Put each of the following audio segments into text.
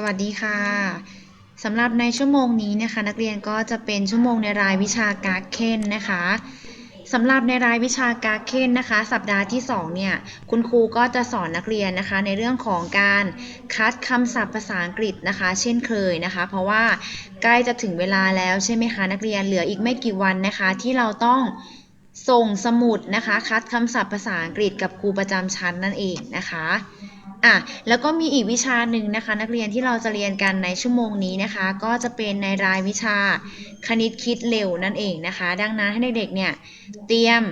สวัสดีค่ะสำหรับในชั่วโมงนี้นะคะ นักเรียนก็จะเป็นชั่วโมงในรายวิชาการเค้นนะคะสำหรับในรายวิชาการเค้นนะคะ สัปดาห์ที่2เนี่ยคุณครูก็จะสอนนักเรียนนะคะ ในเรื่องของการคัดคำศัพท์ภาษาอังกฤษนะคะ เช่นเคยนะคะ เพราะว่าใกล้จะถึงเวลาแล้วใช่ไหมคะนักเรียนเหลืออีกไม่กี่วันนะคะ ที่เราต้องส่งสมุดนะคะ คัดคำศัพท์ภาษาอังกฤษกับครูประจำชั้นนั่นเองนะคะ อะแล้วก็มีอีกวิชาหนึ่งนะคะ นักเรียนที่เราจะเรียนกันในชั่วโมงนี้นะคะ ก็จะเป็นในรายวิชาคณิตคิดเร็วนั่นเองนะคะ ดังนั้นให้เด็กๆเนี่ยเตรียม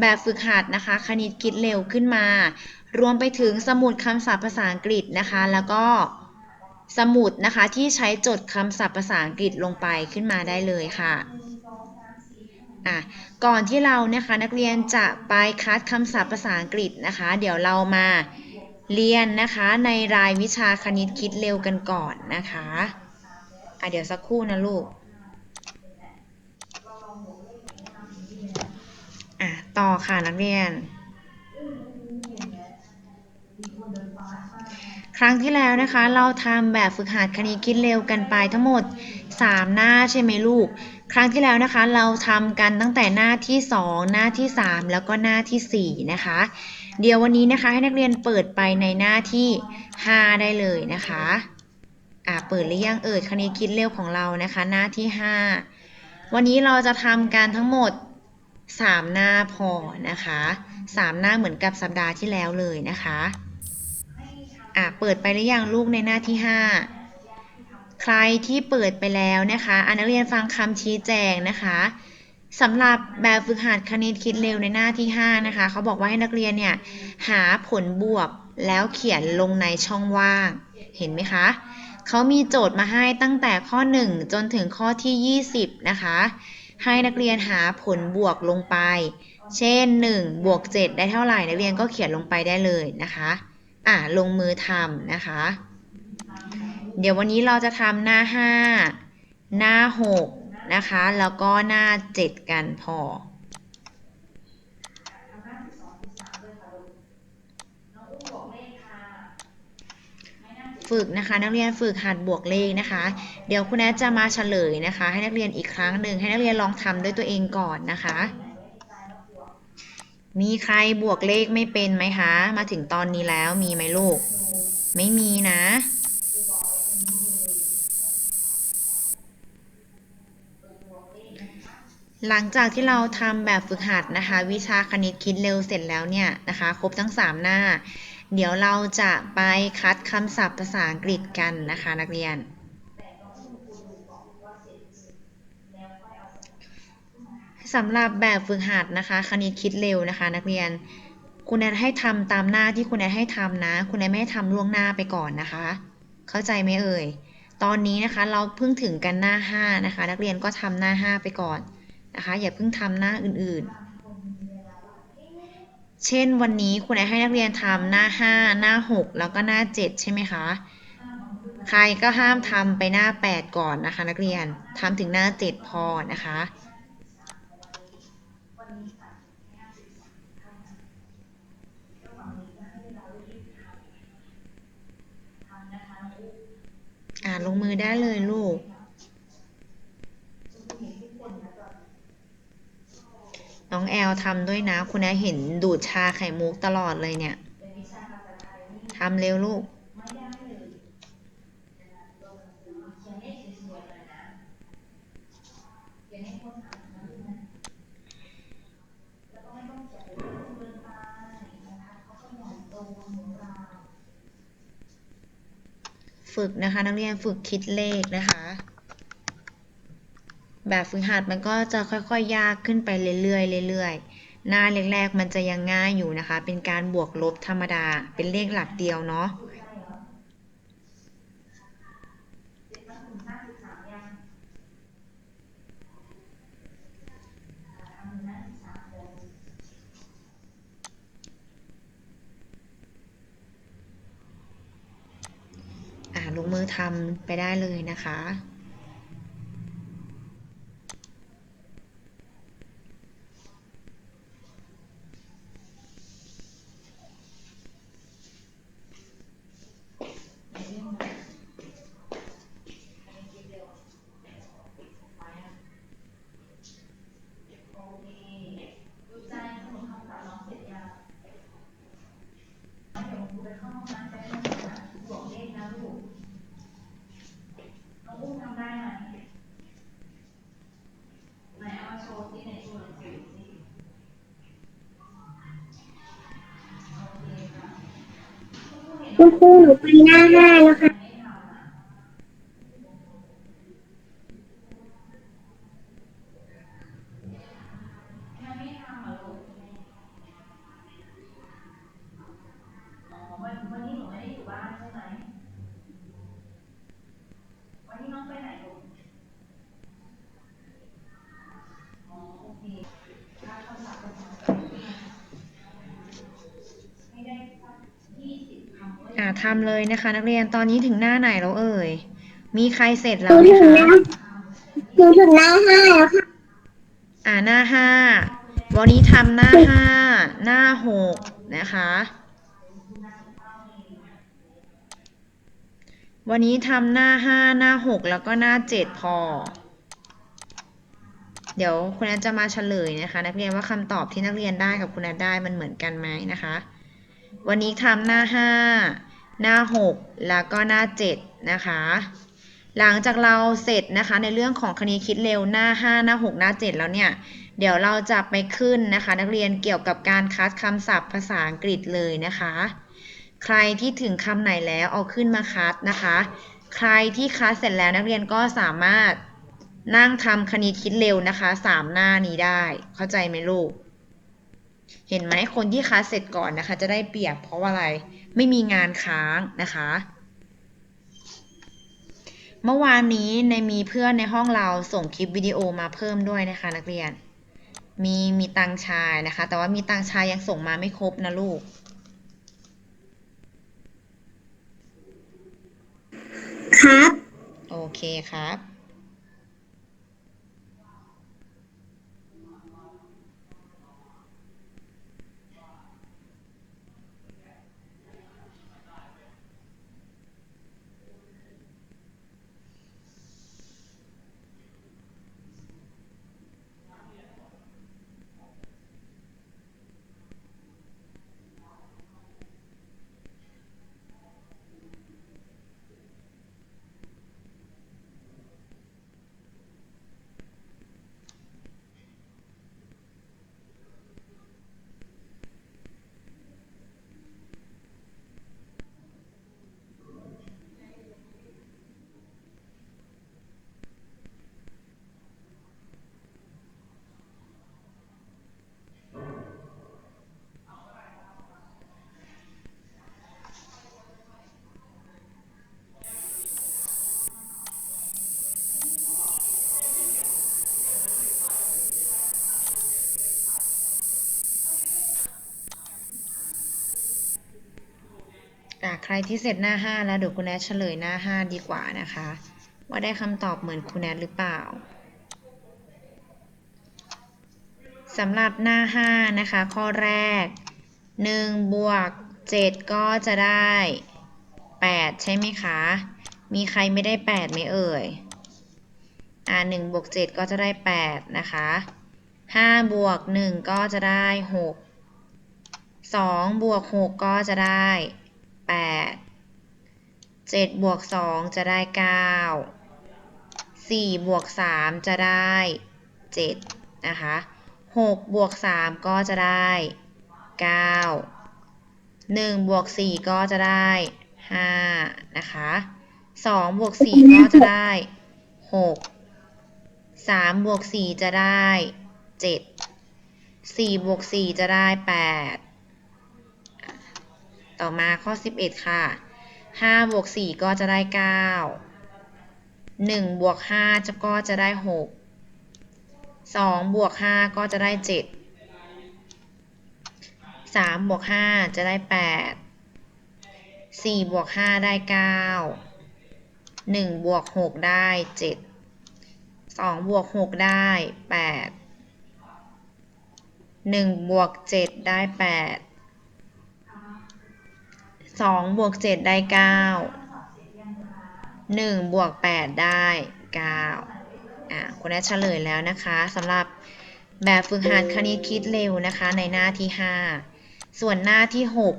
แบบฝึกหัดนะคะ คณิตคิดเร็วขึ้นมา รวมไปถึงสมุดคำศัพท์ภาษาอังกฤษนะคะ แล้วก็สมุดนะคะที่ใช้จดคำศัพท์ภาษาอังกฤษลงไปขึ้นมาได้เลยค่ะอะก่อนที่เรานะคะนักเรียนจะไปคัดคำศัพท์ภาษาอังกฤษนะคะ เดี๋ยวเรามา เรียนนะคะในรายวิชาคณิตคิดเร็วกันก่อนนะคะอะเดี๋ยวสักครู่นะลูกอะต่อค่ะนักเรียน ครั้งที่แล้วนะคะ เราทำแบบฝึกหัดคณิตคิดเร็วกันไปทั้งหมด 3 หน้าใช่ไหมลูก ครั้งที่แล้วนะคะ เราทำกันตั้งแต่หน้าที่ 2 หน้าที่ 3 แล้วก็หน้าทีสี่4 นะคะ เดี๋ยววันนี้นะคะให้นักเรียนเปิดไปในหน้าที่ 5 ได้เลยนะคะ อ่าเปิดหรือยังเอ่ยคณิตคิดเร็วของเรานะคะ หน้าที่ 5 วันนี้เราจะทำการทั้งหมด 3 หน้าพอนะคะ 3 หน้าเหมือนกับสัปดาห์ที่แล้วเลยนะคะ อะเปิดไปหรือยังลูกในหน้าที่ 5 ใครที่เปิดไปแล้วนะคะอนักเรียนฟังคำชี้แจงนะคะ สำหรับแบบฝึกหัดคณิตคิดเร็วในหน้าที่ 5 นะคะ เขาบอกว่าให้นักเรียนเนี่ย หาผลบวกแล้วเขียนลงในช่องว่าง เห็นไหมคะ เขามีโจทย์มาให้ตั้งแต่ข้อ 1 จนถึงข้อที่ 20 นะคะ ให้นักเรียนหาผลบวกลงไป เช่น1บวก7ได้เท่าไหร่ นักเรียนก็เขียนลงไปได้เลยนะคะ อะลงมือทำนะคะ เดี๋ยววันนี้เราจะทำหน้า 5 หน้า 6 นะคะ แล้วก็หน้า 7 กันพอ ฝึกนะคะ นักเรียนฝึกหัดบวกเลขนะคะ เดี๋ยวคุณแอดจะมาเฉลยนะคะ ให้นักเรียนอีกครั้งหนึ่งให้นักเรียนลองทำด้วยตัวเองก่อนนะคะ มีใครบวกเลขไม่เป็นไหมคะ มาถึงตอนนี้แล้วมีไหมลูก ไม่มีนะ หลังจากที่เราทำแบบฝึกหัดนะคะ วิชาคณิตคิดเร็วเสร็จแล้วเนี่ยนะคะ ครบทั้ง 3 หน้า เดี๋ยวเราจะไปคัดคำศัพท์ภาษาอังกฤษกันนะคะ นักเรียน สำหรับแบบฝึกหัดนะคะ คณิตคิดเร็วนะคะ นักเรียน คุณแอนให้ทำตามหน้าที่คุณแอนให้ทำนะ คุณแอนไม่ให้ทำล่วงหน้าไปก่อนนะคะ เข้าใจไหมเอ่ย ตอนนี้นะคะเราเพิ่งถึงกันหน้า 5 นะคะ นักเรียนก็ทำหน้า 5 ไปก่อน นะคะ อย่าเพิ่งทำหน้าอื่นๆ เช่นวันนี้คุณแอให้นักเรียนทำหน้า 5 หน้า 6 แล้วก็หน้า 7 ใช่ไหมคะ ใครก็ห้ามทำไปหน้า 8 ก่อนนะคะ นักเรียนทำถึงหน้า 7 พอนะคะอ่าลงมือได้เลยลูก น้องแอลทำด้วยนะ คุณแอเห็นดูดชาไข่มุกตลอดเลยเนี่ยทำเร็วลูก ฝึกนะคะ นักเรียนฝึกคิดเลขนะคะ แบบฝึกหัดมันก็จะค่อยๆ ยากขึ้นไปเรื่อยๆเรื่อยๆ หน้าแรกๆ มันจะยังง่ายอยู่นะคะ เป็นการบวกลบธรรมดา เป็นเลขหลักเดียวเนาะอ่าลงมือทำไปได้เลยนะคะ คุณครูหนูไปหน้าห้าแล้วค่ะ ทำเลยนะคะ นักเรียนตอนนี้ถึงหน้าไหนแล้วเอ่ย มีใครเสร็จหแล้นูวไหมถึงคะหน้าหนูถึงหน้าห้าแล้วค่ะ อ่าหน้าห้า วันนี้ทำหน้าห้า หน้าหกนะคะ วันนี้ทำหน้าห้าหน้าหกแล้วก็หน้าเจ็ดพอ เดี๋ยวคุณแอนจะมาเฉลยนะคะ นักเรียนว่าคำตอบที่นักเรียนได้กับคุณแอนได้มันเหมือนกันไหมนะคะ วันนี้ทำหน้าห้า หน้าหกแล้วก็หน้าเจ็ดนะคะ หลังจากเราเสร็จนะคะในเรื่องของคณิตคิดเร็วหน้า 5 หน้า 6 หน้า 7 แล้วเนี่ยเดี๋ยวเราจะไปขึ้นนะคะ นักเรียนเกี่ยวกับการคัดคำศัพท์ภาษาอังกฤษเลยนะคะ ใครที่ถึงคำไหนแล้วเอาขึ้นมาคัดนะคะ ใครที่คัดเสร็จแล้วนักเรียนก็สามารถนั่งทำคณิตคิดเร็วนะคะสามหน้านี้ได้ เข้าใจไหมลูก เห็นไหมคนที่คัดเสร็จก่อนนะคะ จะได้เปรียบเพราะว่าอะไร ไม่มีงานค้างนะคะ เมื่อวานนี้ในมีเพื่อนในห้องเราส่งคลิปวิดีโอมาเพิ่มด้วยนะคะ นักเรียน มีมีตังชายนะคะ แต่ว่ามีตังชายยังส่งมาไม่ครบนะลูกครับ โอเคครับ ใครที่เสร็จหน้า 5 แล้วเดี๋ยวคุณแอดเฉลยหน้า 5 ดีกว่านะคะ ว่าได้คำตอบเหมือนคุณแอดหรือเปล่าสำหรับหน้า 5 นะคะ ข้อแรก 1 บวก 7 ก็จะได้ 8 ใช่ไหมคะ มีใครไม่ได้ 8 ไหมเอ่ย อ่า1บวก 7 ก็จะได้ 8 นะคะ 5 บวก 1 ก็จะได้ 6 2 บวก 6 ก็จะได้ แปดเจ็ดบวกสองจะได้เก้าสี่บวกสามจะได้เจ็ดนะคะหกบวกสามก็จะได้เก้าหนึ่งบวกสี่ก็จะได้ห้านะคะสองบวกสี่ก็จะได้หกสามบวกสี่จะได้เจ็ดสี่บวกสี่จะได้แปด ต่อมาข้อ 11 ค่ะ5บวก4ก็จะได้ 9 1บวก5จะก็จะได้ 6 2บวก5ก็จะได้ 7 3บวก5จะได้ 8 4บวก5ได้ 9 1บวก6ได้ 7 2บวก6ได้ 8 1บวก7ได้ 8 สองบวกเจ็ดได้เก้าหนึ่งบวกแปดได้เก้าอะคุณแอดเฉลยแล้วนะคะสำหรับแบบฝึกหัดคณิตคิดเร็วนะคะในหน้าที่ห้าส่วนหน้าที่หก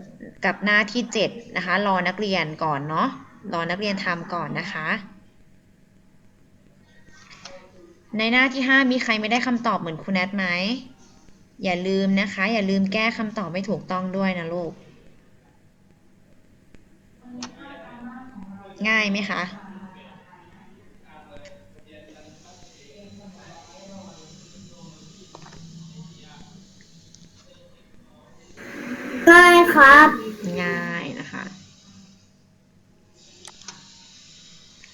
กับหน้าที่เจ็ดนะคะ รอนักเรียนก่อนเนาะรอนักเรียนทำก่อนนะคะ ในหน้าที่ห้ามีใครไม่ได้คำตอบเหมือนคุณแอดไหม อย่าลืมนะคะ อย่าลืมแก้คำตอบไม่ถูกต้องด้วยนะลูก ง่ายไหมคะได้ครับ ง่ายนะคะ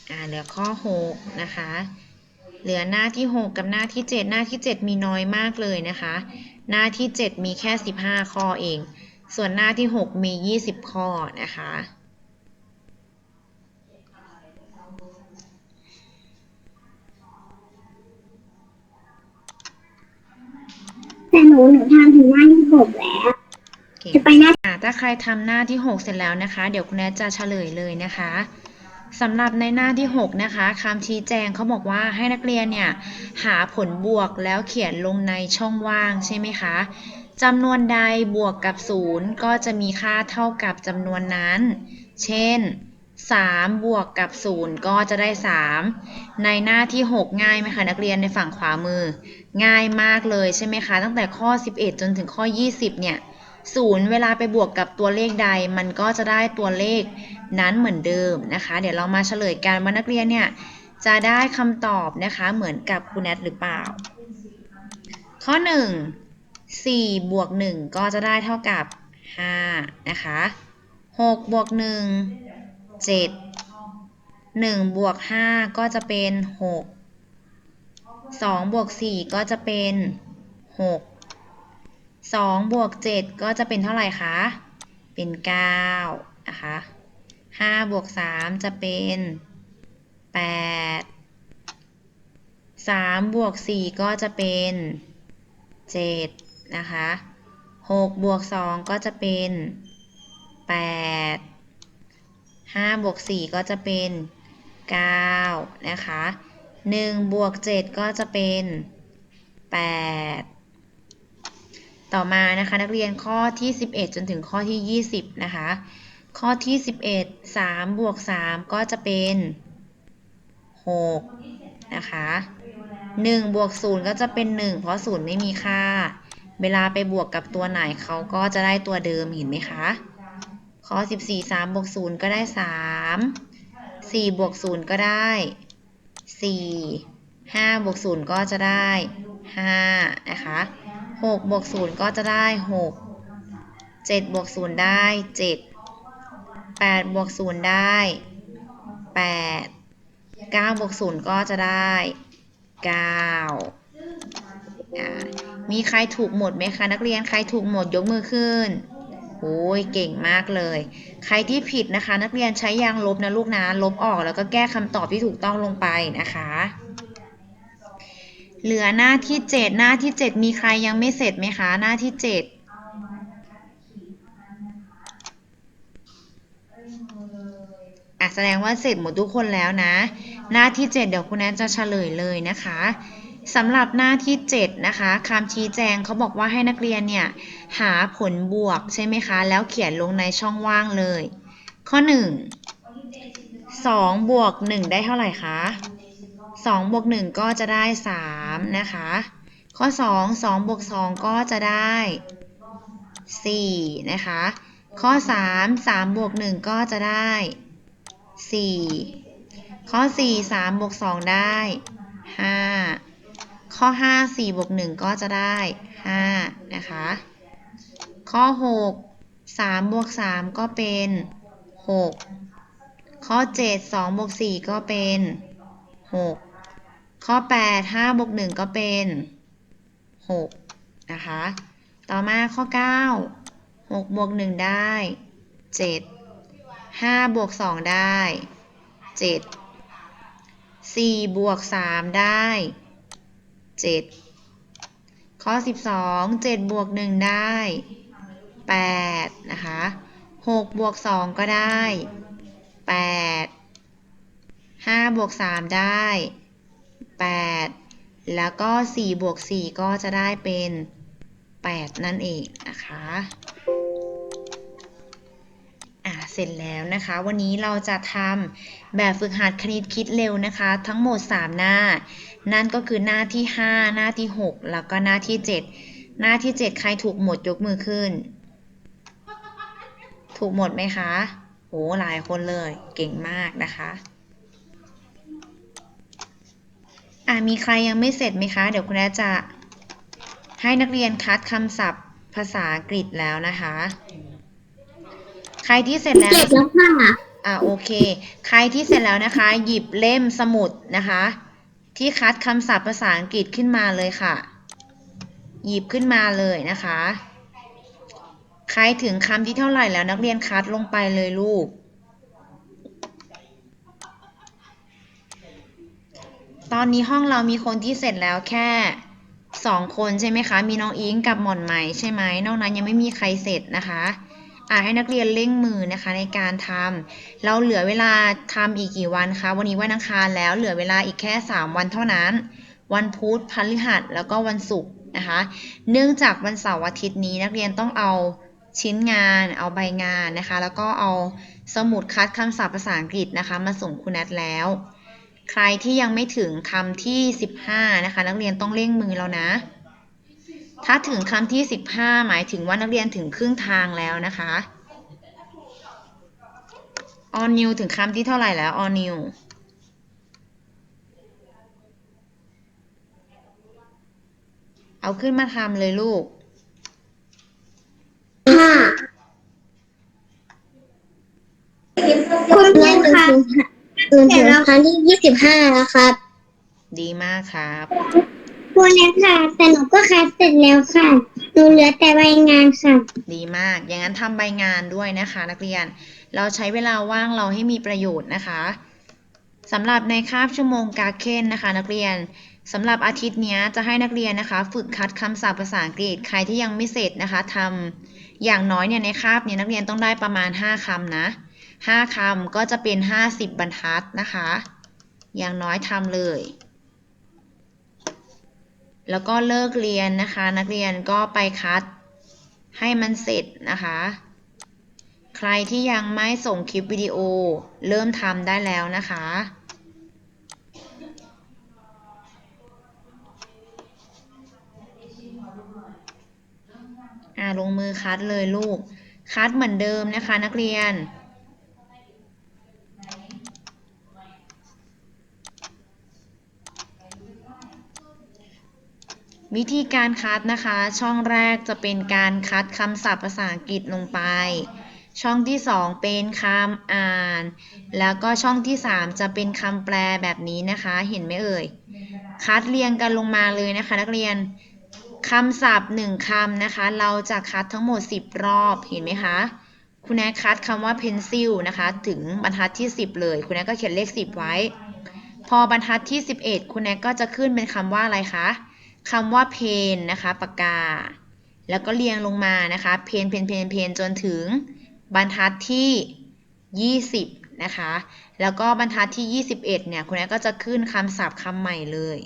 อ่าเหลือข้อ 6 นะคะ เหลือหน้าที่ 6 กับหน้าที่ 7 หน้าที่ 7 มีน้อยมากเลยนะคะ หน้าที่ 7 มีแค่ 15 ข้อเอง ส่วนหน้าที่ 6 มี 20 ข้อนะคะ แต่หนูหนูทำถึงหน้าที่หกแล้ว เก่งจะไปหน้าอะถ้าใครทำหน้าที่ 6 เสร็จแล้วนะคะ เดี๋ยวคุณแนทจะเฉลยเลยนะคะสำหรับในหน้าที่ 6 นะคะคำชี้แจงเขาบอกว่าให้นักเรียนเนี่ย หาผลบวกแล้วเขียนลงในช่องว่างใช่ไหมคะจำนวนใดบวกกับ 0 ก็จะมีค่าเท่ากับจำนวนนั้น เช่น 3 บวกกับ 0 ก็จะได้ 3 ในหน้าที่ 6 ง่ายไหมคะนักเรียนในฝั่งขวามือ ง่ายมากเลยใช่ไหมคะ ตั้งแต่ข้อ 11 จนถึงข้อ 20 เนี่ยศูนย์เวลาไปบวกกับตัวเลขใด มันก็จะได้ตัวเลขนั้นเหมือนเดิมนะคะ เดี๋ยวเรามาเฉลยกันว่านักเรียนเนี่ยจะได้คำตอบนะคะเหมือนกับครูแนทหรือเปล่า ข้อ 1 4บวก1ก็จะได้เท่ากับ5นะคะ6บวก1 7 1บวก5ก็จะเป็น 6 2บวก4ก็จะเป็น6สองบวกเจ็ดก็จะเป็นเท่าไหร่คะ เป็นเก้านะคะห้าบวกสามจะเป็นแปดสามบวกสี่ก็จะเป็นเจ็ดนะคะหกบวกสองก็จะเป็นแปดห้าบวกสี่ก็จะเป็นเก้านะคะ หนึ่งบวกเจ็ดก็จะเป็นแปดต่อมานะคะนักเรียนข้อที่11จนถึงข้อที่20นะคะข้อที่11 3บวก3ก็จะเป็น6นะคะ1บวก0ก็จะเป็น1เพราะ0ไม่มีค่า เวลาไปบวกกับตัวไหนเขาก็จะได้ตัวเดิมเห็นไหมคะข้อ14 3บวก0ก็ได้3 4บวก0ก็ได้ 4 5บวก0ก็จะได้5นะคะ6บวก0ก็จะได้ 6 7บวก0ได้ 7 8บวก0ได้ 8 9บวก0ก็จะได้9อ่ามีใครถูกหมดไหมคะ นักเรียนใครถูกหมดยกมือขึ้น โอ้ยเก่งมากเลย ใครที่ผิดนะคะ นักเรียนใช้ยางลบนะลูกนะ ลบออกแล้วก็แก้คำตอบที่ถูกต้องลงไปนะคะ เหลือหน้าที่ 7 หน้าที่ 7 มีใครยังไม่เสร็จไหมคะ หน้าที่ 7อะแสดงว่าเสร็จหมดทุกคนแล้วนะ หน้าที่ 7 เดี๋ยวคุณแอนจะเฉลยเลยนะคะ สำหรับหน้าที่ 7 นะคะคำชี้แจงเขาบอกว่าให้นักเรียนเนี่ยหาผลบวกใช่ไหมคะ แล้วเขียนลงในช่องว่างเลย ข้อ 1 2 บวก 1 ได้เท่าไหร่คะ2บวก 1 ก็จะได้ 3 นะคะ ข้อ 2 2บวก 2 ก็จะได้ 4 นะคะ ข้อ 3 3บวก 1 ก็จะได้ 4 ข้อ 4 3บวก 2 ได้ 5 ข้อ 5 4บวก1ก็จะได้ 5 นะคะ ข้อ 6 3บวก3ก็เป็น 6 ข้อ 7 2บวก4ก็เป็น 6 ข้อ 8 5บวก1ก็เป็น 6 นะคะ ต่อมาข้อ 9 6บวก1ได้ 7 5บวก2ได้ 7 4บวก3ได้ 7 ข้อ 12 7 บวก 1 ได้ 8 นะคะ 6 บวก 2 ก็ได้ 8 5 บวก 3 ได้ 8 แล้วก็ 4 บวก 4 ก็จะได้เป็น 8 นั่นเองนะคะอะเสร็จแล้วนะคะ วันนี้เราจะทำแบบฝึกหัดคณิตคิดเร็วนะคะ ทั้งหมด 3 หน้า นั่นก็คือหน้าที่ 5 หน้าที่ 6 แล้วก็หน้าที่ 7 หน้าที่ 7 ใครถูกหมดยกมือขึ้น ถูกหมดไหมคะโอ้หลายคนเลยเก่งมากนะคะอ่ามีใครยังไม่เสร็จไหมคะ เดี๋ยวคุณแม่จะให้นักเรียนคัดคำศัพท์ภาษาอังกฤษแล้วนะคะ ใครที่เสร็จแล้วเสร็จแล้วค่ะอ่าโอเค ใครที่เสร็จแล้วนะคะ หยิบเล่มสมุดนะคะ ที่คัดคำศัพท์ภาษาอังกฤษขึ้นมาเลยค่ะ หยิบขึ้นมาเลยนะคะ ใครถึงคำที่เท่าไหร่แล้วนักเรียนคัดลงไปเลยลูก ตอนนี้ห้องเรามีคนที่เสร็จแล้วแค่สองคนใช่ไหมคะ มีน้องอิงกับหม่อนไหมใช่ไหมนอกนั้นยังไม่มีใครเสร็จนะคะ ให้นักเรียนเร่งมือนะคะในการทำเราเหลือเวลาทำอีกกี่วันคะ วันนี้วันอังคารแล้วเหลือเวลาอีกแค่ 3 วันเท่านั้น วันพุธพฤหัสแล้วก็วันศุกร์นะคะ เนื่องจากวันเสาร์อาทิตย์นี้นักเรียนต้องเอาชิ้นงานเอาใบงานนะคะ แล้วก็เอาสมุดคัดคำศัพท์ภาษาอังกฤษนะคะ มาส่งคุณนัทแล้ว ใครที่ยังไม่ถึงคำที่ 15 นะคะ นักเรียนต้องเร่งมือแล้วนะ ถ้าถึงคำที่ 15 หมายถึงว่านักเรียนถึงครึ่งทางแล้วนะคะออนิวถึงคำที่เท่าไหร่แล้วออนิวเอาขึ้นมาทำเลยลูกค่ะคุณแม่ค่ะหนูถึงครั้งที่ยี่สิบห้าแล้วครับ ดีมากครับ คุณแม่ค่ะ แต่หนูก็คัดเสร็จแล้วค่ะ หนูเหลือแต่ใบงานค่ะ ดีมาก อย่างนั้นทำใบงานด้วยนะคะ นักเรียน เราใช้เวลาว่างเราให้มีประโยชน์นะคะสำหรับในคาบชั่วโมงกาเคนนะคะ นักเรียนสำหรับอาทิตย์นี้จะให้นักเรียนนะคะ ฝึกคัดคำศัพท์ภาษาอังกฤษใครที่ยังไม่เสร็จนะคะทำอย่างน้อยเนี่ยในคาบเนี่ยนักเรียนต้องได้ประมาณ 5คำนะ5คำก็จะเป็น 50 บรรทัดนะคะ อย่างน้อยทำเลย แล้วก็เลิกเรียนนะคะ นักเรียนก็ไปคัดให้มันเสร็จนะคะ ใครที่ยังไม่ส่งคลิปวิดีโอเริ่มทำได้แล้วนะคะอ่าลงมือคัดเลยลูก คัดเหมือนเดิมนะคะ นักเรียน วิธีการคัดนะคะ ช่องแรกจะเป็นการคัดคำศัพท์ภาษาอังกฤษลงไป ช่องที่ 2 เป็นคำอ่าน แล้วก็ช่องที่ 3 จะเป็นคำแปลแบบนี้นะคะ เห็นไหมเอ่ย คัดเรียงกันลงมาเลยนะคะ นักเรียนคำศัพท์1คำนะคะ เราจะคัดทั้งหมด 10 รอบเห็นไหมคะ คุณแอนคัดคำว่า pencil นะคะ ถึงบรรทัดที่ 10 เลย คุณแอนก็เขียนเลข 10 ไว้ พอบรรทัดที่ 11 คุณแอนก็จะขึ้นเป็นคำว่าอะไรคะ คำว่าเพนนะคะปากกา แล้วก็เรียงลงมานะคะเพนเพนเพนเพนจนถึงบรรทัดที่ 20 นะคะ แล้วก็บรรทัดที่ 21 เนี่ยคุณแม่ก็จะขึ้นคำศัพท์คำใหม่เลย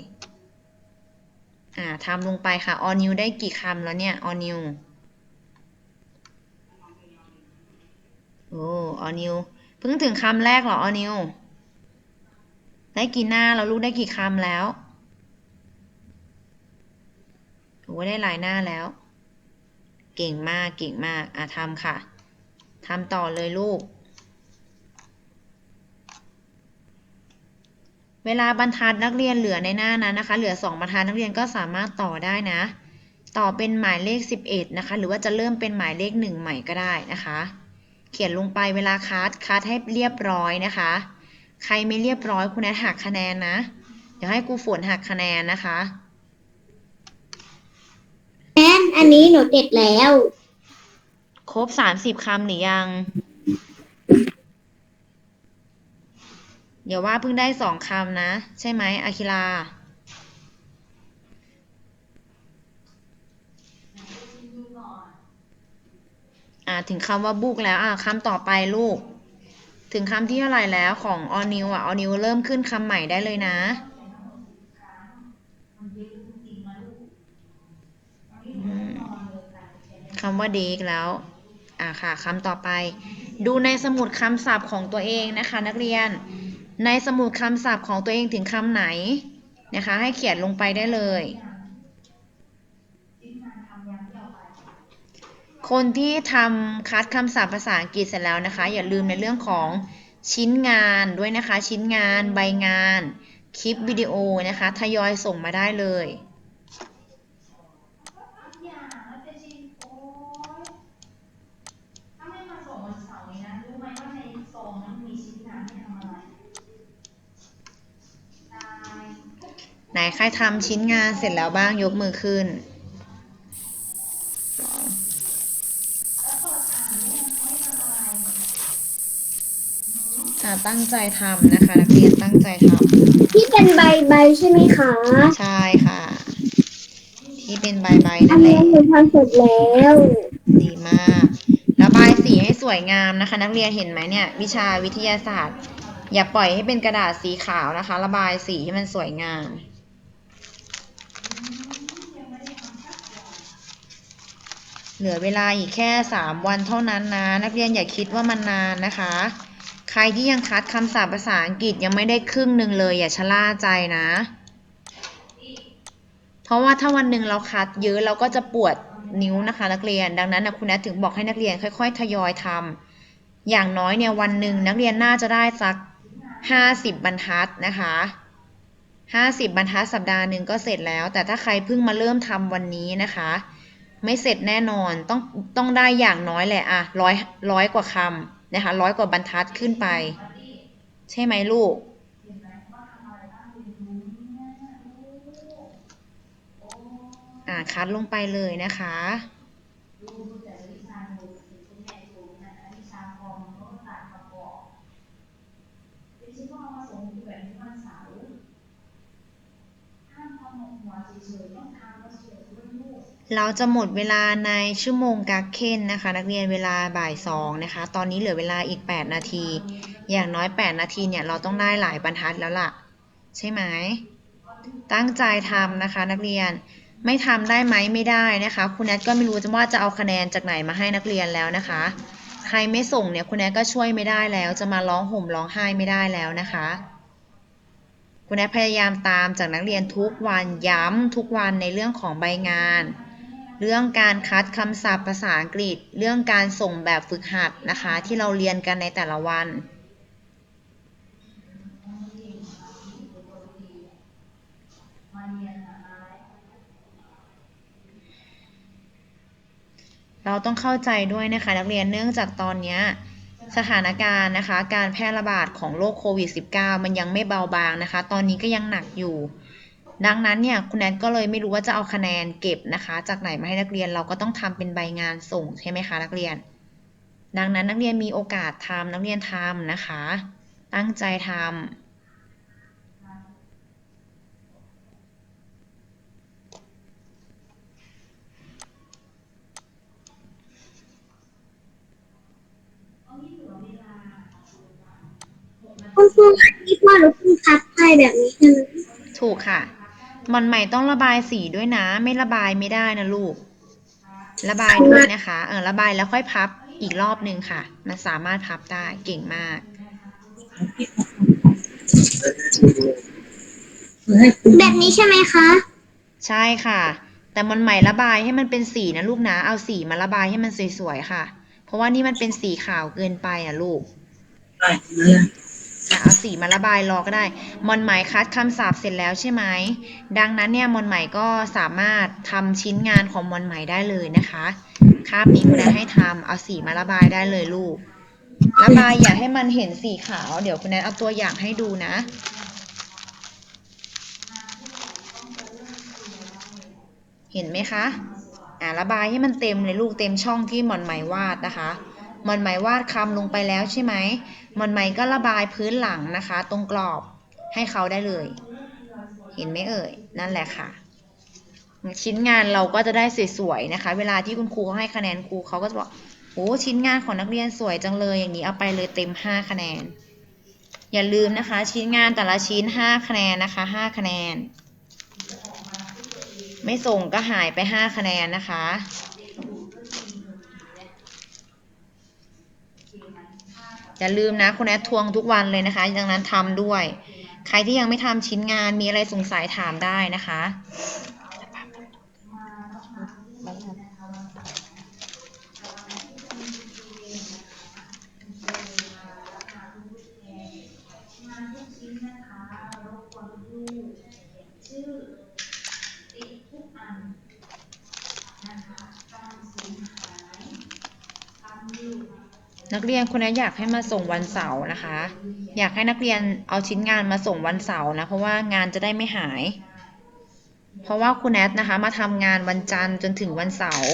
อ่าทำลงไปค่ะออนิวได้กี่คำแล้วเนี่ยออนิวโอ้ออนิวเพิ่งถึงคำแรกเหรอออนิวได้กี่หน้าแล้วลูกได้กี่คำแล้ว โอ้ได้หลายหน้าแล้ว เก่งมากเก่งมากอะทำค่ะทำต่อเลยลูก เวลาบรรทัดนักเรียนเหลือในหน้านั้นนะคะ เหลือสองบรรทัดนักเรียนก็สามารถต่อได้นะ ต่อเป็นหมายเลข 11 นะคะ หรือว่าจะเริ่มเป็นหมายเลขหนึ่งใหม่ก็ได้นะคะ เขียนลงไปเวลาคัดคัดให้เรียบร้อยนะคะ ใครไม่เรียบร้อยคุณแอดหักคะแนนนะ เดี๋ยวให้ครูฝนหักคะแนนนะคะ แม่อันนี้หนูเสร็จแล้ว ครบสามสิบคำหรือยัง เดี๋ยวว่าเพิ่งได้สองคำนะ ใช่ไหมอาคิลา อ่าถึงคำว่าบุกแล้ว อ่าคำต่อไปลูก ถึงคำที่เท่าไหร่แล้วของออนิวอะออนิวเริ่มขึ้นคำใหม่ได้เลยนะ อืม คำว่าดีแล้ว อ่าค่ะคำต่อไป ดูในสมุดคำศัพท์ของตัวเองนะคะ นักเรียน ในสมุดคำศัพท์ของตัวเองถึงคำไหนนะคะ ให้เขียนลงไปได้เลย คนที่ทำคัดคำศัพท์ภาษาอังกฤษเสร็จแล้วนะคะ อย่าลืมในเรื่องของชิ้นงานด้วยนะคะ ชิ้นงาน ใบงาน คลิปวิดีโอนะคะ ทยอยส่งมาได้เลย นใครทำชิ้นงานเสร็จแล้วบ้างยกมือขึ้นอ่าตั้งใจทำนะคะ นักเรียนตั้งใจทที่เป็นใบใบใช่ไหมคะำใช่ค่ะ ที่เป็นใบใบอันั่นนแหนี้ละหนูทำเสร็จแล้วดีมากระบายสีให้สวยงามนะคะ นักเรียนเห็นไหมเนี่ย วิชาวิทยาศาสตร์ อย่าปล่อยให้เป็นกระดาษสีขาวนะคะ ระบายสีให้มันสวยงาม เหลือเวลาอีกแค่สามวันเท่านั้นนะ นักเรียนอย่าคิดว่ามันนานนะคะ ใครที่ยังคัดคำศัพท์ภาษาอังกฤษยังไม่ได้ครึ่งหนึ่งเลย อย่าชะล่าใจนะ เพราะว่าถ้าวันหนึ่งเราคัดเยอะเราก็จะปวดนิ้วนะคะ นักเรียนดังนั้นนะคุณแอดถึงบอกให้นักเรียนค่อย ๆ ทยอยทำอย่างน้อยเนี่ยวันหนึ่งนักเรียนน่าจะได้สักห้าสิบบรรทัดนะคะห้าสิบบรรทัดสัปดาห์หนึ่งก็เสร็จแล้ว แต่ถ้าใครเพิ่งมาเริ่มทำวันนี้นะคะ ไม่เสร็จแน่นอนต้องต้องได้อย่างน้อยแหละอะร้อยร้อยกว่าคำนะคะร้อยกว่าบรรทัดขึ้นไป ใช่ไหมลูก อ่าคัดลงไปเลยนะคะเเราจะหมดเวลาในชั่วโมงกักเคนนะคะ นักเรียนเวลาบ่ายสองนะคะ ตอนนี้เหลือเวลาอีก 8 นาที อย่างน้อย 8 นาทีเนี่ยเราต้องได้หลายบรรทัดแล้วล่ะ ใช่ไหมตั้งใจทำนะคะ นักเรียนไม่ทำได้ไหมไม่ได้นะคะคุณแอดก็ไม่รู้จะว่าจะเอาคะแนนจากไหนมาให้นักเรียนแล้วนะคะ ใครไม่ส่งเนี่ยคุณแอดก็ช่วยไม่ได้แล้ว จะมาร้องห่มร้องไห้ไม่ได้แล้วนะคะคุณแอดพยายามตามจากนักเรียนทุกวันย้ำทุกวันในเรื่องของใบงาน เรื่องการคัดคำศัพท์ภาษาอังกฤษ เรื่องการส่งแบบฝึกหัดนะคะ ที่เราเรียนกันในแต่ละวัน เราต้องเข้าใจด้วยนะคะนักเรียนเนื่องจากตอนนี้สถานการณ์นะคะ การแพร่ระบาดของโรคโควิด -19 มันยังไม่เบาบางนะคะ ตอนนี้ก็ยังหนักอยู่ ดังนั้นเนี่ยคุณแอนก็เลยไม่รู้ว่าจะเอาคะแนนเก็บนะคะ จากไหนมาให้นักเรียนเราก็ต้องทำเป็นใบงานส่งใช่ไหมคะนักเรียน ดังนั้นนักเรียนมีโอกาสทำนักเรียนทำนะคะ ตั้งใจทำคุณครูคิดว่าหนูเพิ่งคัดไปแบบนี้ใช่ไหมถูกค่ะ หมอนใหม่ต้องระบายสีด้วยนะ ไม่ระบายไม่ได้นะลูก ระบายด้วยนะคะ เออระบายแล้วค่อยพับอีกรอบนึงค่ะ มันสามารถพับได้เก่งมากแบบนี้ใช่ไหมคะ ใช่ค่ะ แต่มันใหม่ระบายให้มันเป็นสีนะลูกนะ เอาสีมาระบายให้มันสวยๆค่ะ เพราะว่านี่มันเป็นสีขาวเกินไปอะลูก อะเอาสีมาระบายรอก็ได้มอนไหมคัดคำศัพท์เสร็จแล้วใช่ไหมดังนั้นเนี่ยมอนไหมก็สามารถทำชิ้นงานของมอนไหมได้เลยนะคะคาบนี้คุณแม่ให้ทำเอาสีมาระบายได้เลยลูก ระบายอย่าให้มันเห็นสีขาว เดี๋ยวคุณแม่เอาตัวอย่างให้ดูนะเห็นไหมคะ อ่าระบายให้มันเต็มเลยลูกเต็มช่องที่หมอนไหมวาดนะคะ มอนไหมวาดคำลงไปแล้วใช่ไหมมอนไหมก็ระบายพื้นหลังนะคะ ตรงกรอบให้เขาได้เลย เห็นไหมเอ่ย นั่นแหละค่ะ ชิ้นงานเราก็จะได้สวยๆนะคะ เวลาที่คุณครูเขาให้คะแนนครูเขาก็จะบอกโอ้ชิ้นงานของนักเรียนสวยจังเลยอย่างนี้เอาไปเลยเต็มห้าคะแนน อย่าลืมนะคะ ชิ้นงานแต่ละชิ้นห้าคะแนนนะคะห้าคะแนน ไม่ส่งก็หายไปห้าคะแนนนะคะ อย่าลืมนะคุณแอดทวงทุกวันเลยนะคะ ดังนั้นทำด้วย ใครที่ยังไม่ทำชิ้นงานมีอะไรสงสัยถามได้นะคะ นักเรียนคนนี้อยากให้มาส่งวันเสาร์นะคะ อยากให้นักเรียนเอาชิ้นงานมาส่งวันเสาร์นะ เพราะว่างานจะได้ไม่หาย เพราะว่าคุณแอดนะคะ มาทำงานวันจันทร์จนถึงวันเสาร์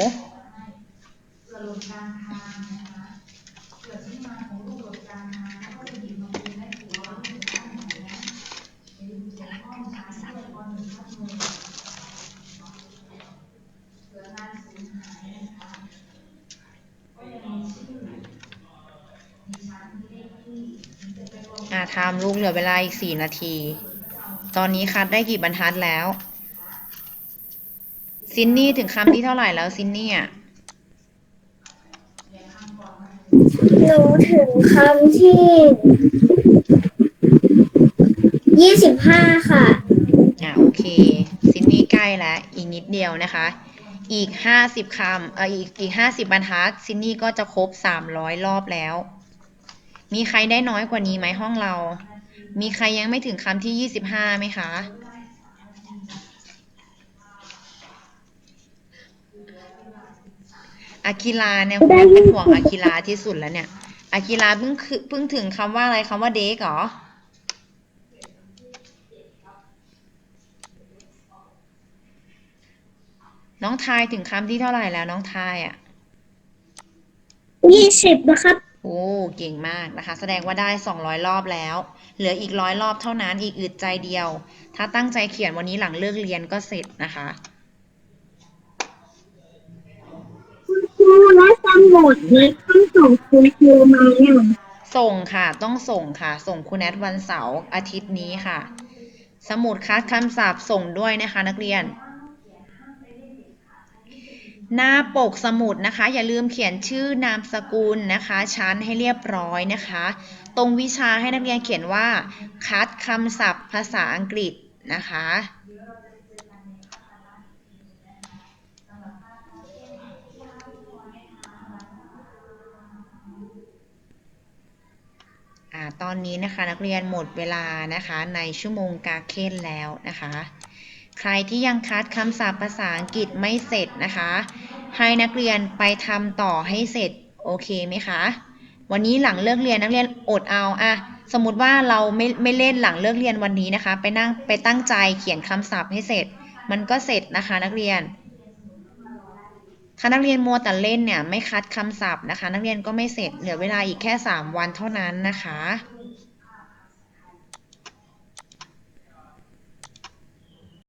อ่าทำลูกเหลือเวลาอีกสี่นาที ตอนนี้คัดได้กี่บรรทัดแล้ว ซินนี่ถึงคำที่เท่าไหร่แล้วซินนี่อะหนูถึงคำที่ยี่สิบห้าค่ะ อ่าโอเค ซินนี่ใกล้แล้ว อีกนิดเดียวนะคะ อีกห้าสิบคำเอออีกอีกห้าสิบบรรทัด ซินนี่ก็จะครบสามร้อยรอบแล้ว มีใครได้น้อยกว่านี้ไหมห้องเรา มีใครยังไม่ถึงคำที่ยี่สิบห้าไหมคะ อากิราเนี่ยคุณเป็นห่วงอากิราที่สุดแล้วเนี่ย อากิราเพิ่งคือเพิ่งถึงคำว่าอะไรคำว่าเด็กเหรอน้องทายถึงคำที่เท่าไหร่แล้วน้องทายอะยี่สิบนะครับ โอ้เก่งมากนะคะ แสดงว่าได้ 200 รอบแล้ว เหลืออีกร้อยรอบเท่านั้นอีกอึดใจเดียว ถ้าตั้งใจเขียนวันนี้หลังเลิกเรียนก็เสร็จนะคะครูและสมุดเลยต้องส่งคุณครูมาเนี่ยส่งค่ะต้องส่งค่ะ ส่งคุณแอดวันเสาร์อาทิตย์นี้ค่ะ สมุดคัดคำศัพท์ส่งด้วยนะคะนักเรียน หน้าปกสมุดนะคะ อย่าลืมเขียนชื่อนามสกุลนะคะ ชั้นให้เรียบร้อยนะคะ ตรงวิชาให้นักเรียนเขียนว่า คัดคำศัพท์ภาษาอังกฤษนะคะอตอนนี้นะคะนักเรียนหมดเวลานะคะในชั่วโมงกาเคนแล้วนะคะ ใครที่ยังคัดคำศัพท์ภาษาอังกฤษไม่เสร็จนะคะ ให้นักเรียนไปทำต่อให้เสร็จโอเคไหมคะ วันนี้หลังเลิกเรียนนักเรียนอดเอาอะสมมติว่าเราไม่ไม่เล่นหลังเลิกเรียนวันนี้นะคะ ไปนั่งไปตั้งใจเขียนคำศัพท์ให้เสร็จ มันก็เสร็จนะคะนักเรียน ถ้านักเรียนมัวแต่เล่นเนี่ยไม่คัดคำศัพท์นะคะ นักเรียนก็ไม่เสร็จเหลือเวลาอีกแค่ 3 วันเท่านั้นนะคะ